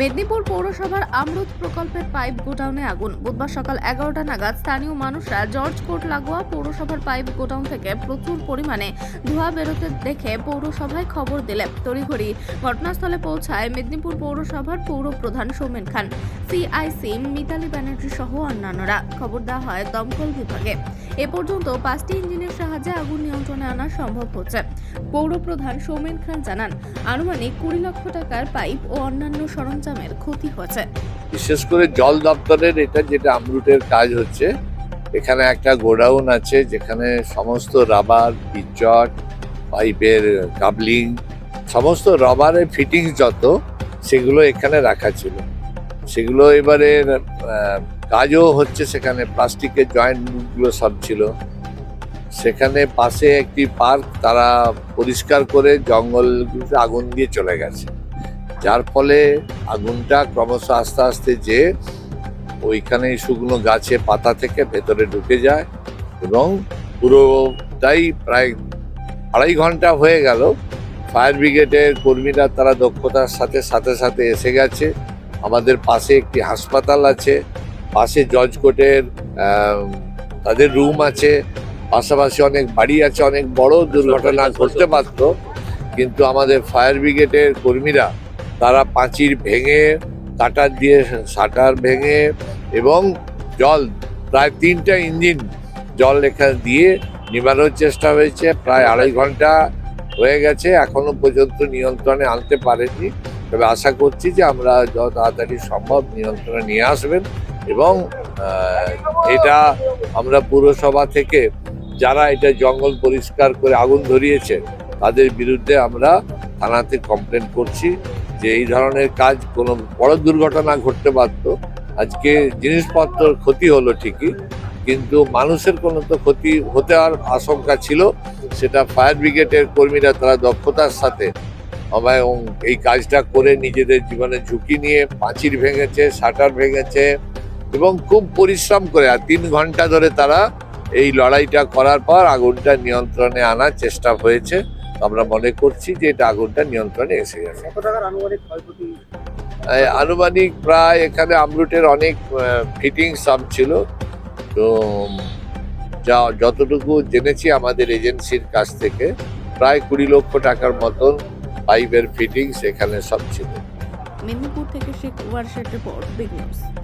মেদিনীপুর পৌরসভার আমরুদ প্রকল্পের পাইপ গোডাউনে আগুন। বুধবার সকাল এগারোটা নাগাদ স্থানীয় মানুষরা জর্জ কোর্ট লাগোয়া পৌরসভার পাইপ গোডাউন থেকে প্রচুর পরিমাণে ধোঁয়া বেরোতে দেখে পৌরসভায় খবর দিলে তড়িঘড়ি ঘটনাস্থলে পৌঁছায় মেদিনীপুর পৌরসভার পৌর প্রধান সৌমেন খান। সিআইসি, মিতালি ব্যানার্জি সহ অন্যান্যরা। খবর দেওয়া হয় দমকল বিভাগে। এ পর্যন্ত পাঁচটি ইঞ্জিনের সাহায্যে আগুন নিয়ন্ত্রণে আনা সম্ভব হচ্ছে। পৌর প্রধান সৌমেন খান জানান, আনুমানিক কুড়ি লক্ষ টাকার পাইপ ও অন্যান্য সরঞ্জামের ক্ষতি হয়েছে। বিশেষ করে জল দপ্তরের এটা যেটা আমরুটের কাজ হচ্ছে, এখানে একটা গোডাউন আছে যেখানে সমস্ত রাবার পিচট পাইপের কাবলিং, সমস্ত রবারের ফিটিংস যত, সেগুলো এখানে রাখা ছিল। সেগুলো এবারে কাজও হচ্ছে সেখানে, প্লাস্টিকের জয়েন্টগুলো সব ছিল। সেখানে পাশে একটি পার্ক তারা পরিষ্কার করে জঙ্গলগুলোতে আগুন দিয়ে চলে গেছে। যার ফলে আগুনটা ক্রমশ আস্তে আস্তে যে ওইখানে শুকনো গাছে পাতা থেকে ভেতরে ঢুকে যায় এবং পুরোটাই প্রায় আড়াই ঘণ্টা হয়ে গেল। ফায়ার ব্রিগেডের কর্মীরা তারা দক্ষতার সাথে সাথে সাথে এসে গেছে। আমাদের পাশে একটি হাসপাতাল আছে পাশে জজ কোর্টের তাদের রুম আছে পাশাপাশি অনেক বাড়ি আছে অনেক বড় দুর্ঘটনা ঘটতে পারত কিন্তু আমাদের ফায়ার ব্রিগেডের কর্মীরা তারা পাঁচির ভেঙে কাটার দিয়ে শাটার ভেঙে এবং জল প্রায় তিনটা ইঞ্জিন জল এখানে দিয়ে নিবানোর চেষ্টা হয়েছে প্রায় আড়াই ঘণ্টা হয়ে গেছে এখনও পর্যন্ত নিয়ন্ত্রণে আনতে পারেনি। তবে আশা করছি যে আমরা যত তাড়াতাড়ি সম্ভব নিয়ন্ত্রণে নিয়ে আসবেন এবং এটা আমরা পুরসভা থেকে যারা এটা জঙ্গল পরিষ্কার করে আগুন ধরিয়েছে, তাদের বিরুদ্ধে আমরা থানাতে কমপ্লেন করছি যে এই ধরনের কাজ কোনো বড় দুর্ঘটনা ঘটতে পারত আজকে জিনিসপত্র ক্ষতি হলো ঠিকই, কিন্তু মানুষের কোনো তো ক্ষতি হতে আর আশঙ্কা ছিল। সেটা ফায়ার ব্রিগেডের কর্মীরা, তারা দক্ষতার সাথে এবং এই কাজটা করে নিজেদের জীবনে ঝুঁকি নিয়ে পাঁচির ভেঙেছে শাটার ভেঙেছে এবং খুব পরিশ্রম করে আর তিন ঘণ্টা ধরে তারা এই লড়াইটা করার পর আগুনটা নিয়ন্ত্রণে আনার চেষ্টা হয়েছে। আমরা মনে করছি যে এটা আগুনটা নিয়ন্ত্রণে এসে গেছে। আনুমানিক প্রায় এখানে আমরুটের অনেক ফিটিং সব ছিল। তো যা যতটুকু জেনেছি আমাদের এজেন্সির কাছ থেকে প্রায় কুড়ি লক্ষ টাকার মতন পাইপের ফিটিংস এখানে সব ছিল। মেদিনীপুর থেকে Sheikh Warshed report big news